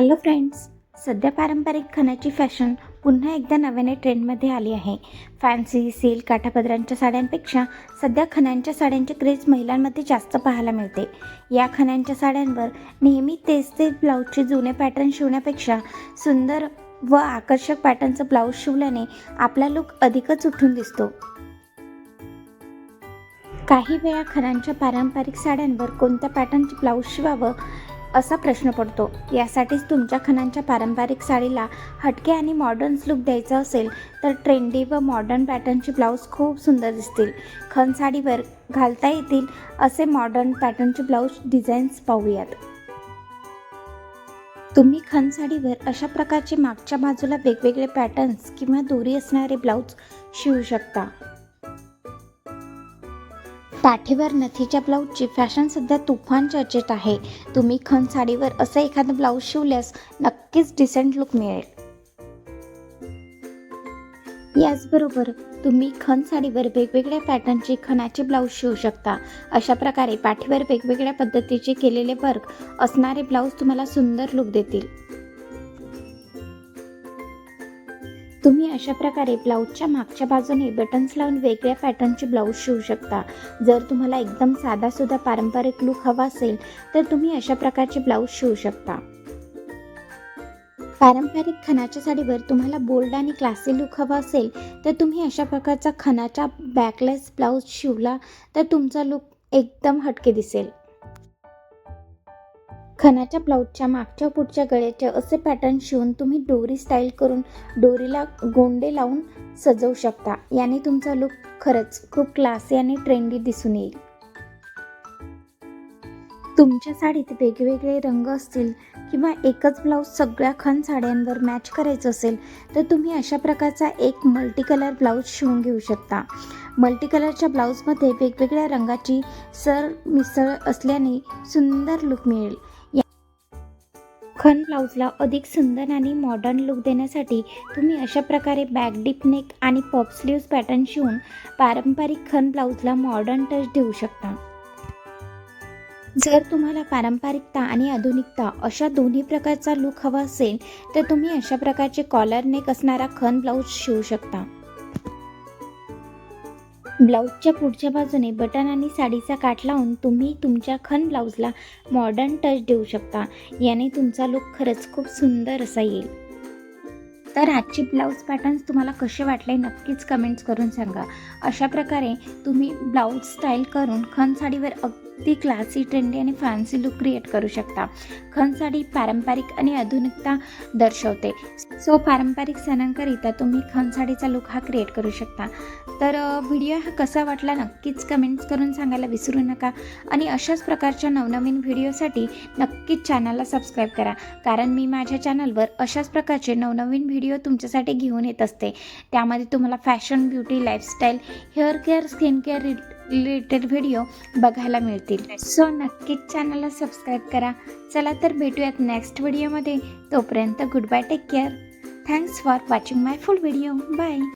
Hello friends सध्या पारंपरिक खणाची fashion पुन्हा एकदा नव्याने ट्रेंडमध्ये आली आहे. फॅन्सी सिल्क काठापदरांच्या साड्यांपेक्षा सध्या खणांच्या साड्यांचे क्रेज महिलांमध्ये जास्त पाहायला मिळते. या खणांच्या साड्यांवर नेहमी तेच तेच ब्लाऊजचे जुने पॅटर्न शिवण्यापेक्षा सुंदर व आकर्षक पॅटर्नचं ब्लाऊज शिवल्याने आपला लुक अधिकच उठून दिसतो. काही वेळा खणांच्या पारंपरिक साड्यांवर कोणत्या पॅटर्नचे ब्लाऊज शिवावं असा प्रश्न पडतो. यासाठीच तुमच्या खणांच्या पारंपरिक साडीला हटके आणि मॉडर्न लुक द्यायचा असेल तर ट्रेंडी व मॉडर्न पॅटर्नचे ब्लाऊज खूप सुंदर दिसतील. खण साडीवर घालता येतील असे मॉडर्न पॅटर्नचे ब्लाऊज डिझाईन्स पाहूयात. तुम्ही खण साडीवर अशा प्रकारचे मागच्या बाजूला वेगवेगळे पॅटर्न्स किंवा दोरी असणारे ब्लाऊज शिवू शकता. पाठीवर नथीच्या ब्लाऊजची फॅशन सध्या तुफान चर्चेत आहे. तुम्ही खण साडीवर असं एखादं ब्लाऊज शिवल्यास नक्कीच डिसेंट लुक मिळेल. याचबरोबर तुम्ही खण साडीवर वेगवेगळ्या पॅटर्नचे खणाचे ब्लाऊज शिवू शकता. अशा प्रकारे पाठीवर वेगवेगळ्या पद्धतीचे केलेले वर्क असणारे ब्लाऊज तुम्हाला सुंदर लुक देतील. तुम्ही अशा प्रकारे ब्लाऊजच्या मागच्या बाजूने बटन्स लावून वेगळ्या पॅटर्नचे ब्लाऊज शिवू शकता. जर तुम्हाला एकदम साधासुद्धा पारंपरिक लुक हवा असेल तर तुम्ही अशा प्रकारचे ब्लाऊज शिवू शकता. पारंपरिक खणाच्या साडीवर तुम्हाला बोल्ड आणि क्लासी लुक हवा असेल तर तुम्ही अशा प्रकारचा खणाचा बॅकलेस ब्लाऊज शिवला तर तुमचा लुक एकदम हटके दिसेल. खणाच्या ब्लाऊजच्या मागच्या पुढच्या गळ्याचे असे पॅटर्न शिवून तुम्ही डोरी स्टाईल करून डोरीला गोंडे लावून सजवू शकता. याने तुमचा लुक खरंच खूप क्लासी आणि ट्रेंडी दिसून येईल. तुमच्या साडीत वेगवेगळे रंग असतील किंवा एकच ब्लाऊज सगळ्या खण साड्यांवर मॅच करायचं असेल तर तुम्ही अशा प्रकारचा एक मल्टी कलर ब्लाऊज शिवून घेऊ शकता. मल्टी कलरच्या ब्लाऊजमध्ये वेगवेगळ्या रंगाची सर मिसळ असल्याने सुंदर लुक मिळेल. खन ब्लाऊजला अधिक सुंदर आणि मॉडर्न लुक देण्यासाठी तुम्ही अशा प्रकारे बॅक डीप नेक आणि पॉप स्लीव्ज पॅटर्न शिवून पारंपरिक खन ब्लाऊजला मॉडर्न टच देऊ शकता. जर तुम्हाला पारंपरिकता आणि आधुनिकता अशा दोन्ही प्रकारचा लुक हवा असेल तर तुम्ही अशा प्रकारचे कॉलर नेक असणारा खन ब्लाऊज शिवू शकता. ब्लाऊजच्या पुढच्या बाजूने बटन आणि साडीचा काठ लावून तुम्ही तुमच्या खण ब्लाऊजला मॉडर्न टच देऊ शकता. याने तुमचा लुक खरंच खूप सुंदर असा येईल. तर आजचे ब्लाऊज पॅटर्न्स तुम्हाला कसे वाटले नक्कीच कमेंट्स करून सांगा. अशा प्रकारे तुम्ही ब्लाऊज स्टाईल करून खन साडीवर ती क्लासी ट्रेंडी आणि फॅन्सी लुक क्रिएट करू शकता. खण साडी पारंपरिक आणि आधुनिकता दर्शवते. सो पारंपरिक सणांकरिता तुम्ही खण साडीचा लुक हा क्रिएट करू शकता. तर व्हिडिओ हा कसा वाटला नक्कीच कमेंट्स करून सांगायला विसरू नका. आणि अशाच प्रकारच्या नवनवीन व्हिडिओसाठी नक्कीच चॅनलला सबस्क्राईब करा. कारण मी माझ्या चॅनलवर अशाच प्रकारचे नवनवीन व्हिडिओ तुमच्यासाठी घेऊन येत असते. त्यामध्ये तुम्हाला fashion beauty lifestyle hair care skin care related video बघायला मिळतील. सो नक्कीच चॅनलला सबस्क्राईब करा. चला तर भेटूयात नेक्स्ट व्हिडिओमध्ये तोपर्यंत good bye take care thanks for watching my full video bye